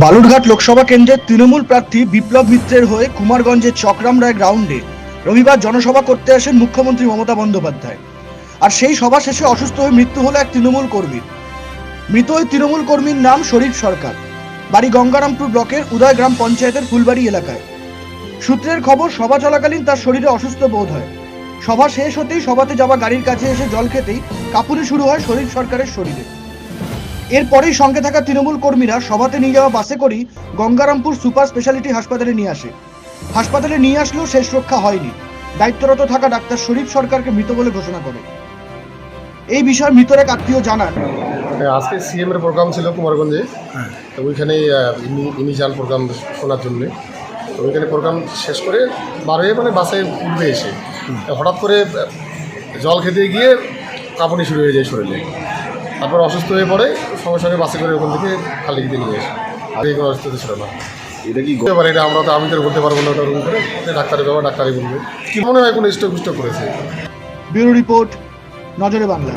বালুরঘাট লোকসভা কেন্দ্রের তৃণমূল প্রার্থী বিপ্লব মিত্রের হয়ে কুমারগঞ্জের চকরাম রায় গ্রাউন্ডে রবিবার জনসভা করতে আসেন মুখ্যমন্ত্রী মমতা বন্দ্যোপাধ্যায়। আর সেই সভা শেষে অসুস্থ হয়ে মৃত্যু হলো এক তৃণমূল কর্মীর মৃত ওই তৃণমূল কর্মীর নাম শরীফ সরকার। বাড়ি গঙ্গারামপুর ব্লকের উদয়গ্রাম পঞ্চায়েতের ফুলবাড়ি এলাকায়। সূত্রের খবর, সভা চলাকালীন তার শরীরে অসুস্থ বোধ হয়। সভা শেষ হতেই সভাতে যাওয়া গাড়ির কাছে এসে জল খেতেই কাপুনি শুরু হয় শরীফ সরকারের শরীরে। এরপরেই সঙ্গে থাকা তৃণমূল কর্মীরা সভাতে নিয়ে যাওয়া বাসে করেই গঙ্গারামপুর সুপার স্পেশালিটি হাসপাতালে নিয়ে আসে। হাসপাতালে নিয়ে আসলেও শেষ রক্ষা হয়নি। দায়িত্বরত থাকা ডাক্তার শরীফ সরকারকে মৃত বলে ঘোষণা করে। এই বিষয়ে মৃতর এক আত্মীয় জানান। হ্যাঁ, আজকে সিএম এর প্রোগ্রাম ছিল কুমারগঞ্জে। তো ওইখানেই ইনিশিয়াল প্রোগ্রাম শোনার জন্যে। তো ওইখানে প্রোগ্রাম শেষ করে বার হয়ে মানে বাসে উঠবে এসে। তো হঠাৎ করে জল খেতে গিয়ে কাঁপুনি শুরু হয়ে যায় শরীরে। তারপর অসুস্থ হয়ে পড়ে সঙ্গে সঙ্গে বাসে করে ওখান থেকে খালি দিয়ে নিয়ে আসে। আর এই কোনো অসুস্থতা ছিল না। এটা কি হতে পারে এটা আমরা তো আমি তো বলতে পারব না ওটা রুম করে। ডাক্তারের ব্যাপার ডাক্তারই বলবে। কি মনে হয় কোনো স্টোক স্টোক করেছে? ব্যুরো রিপোর্ট নজরে বাংলা।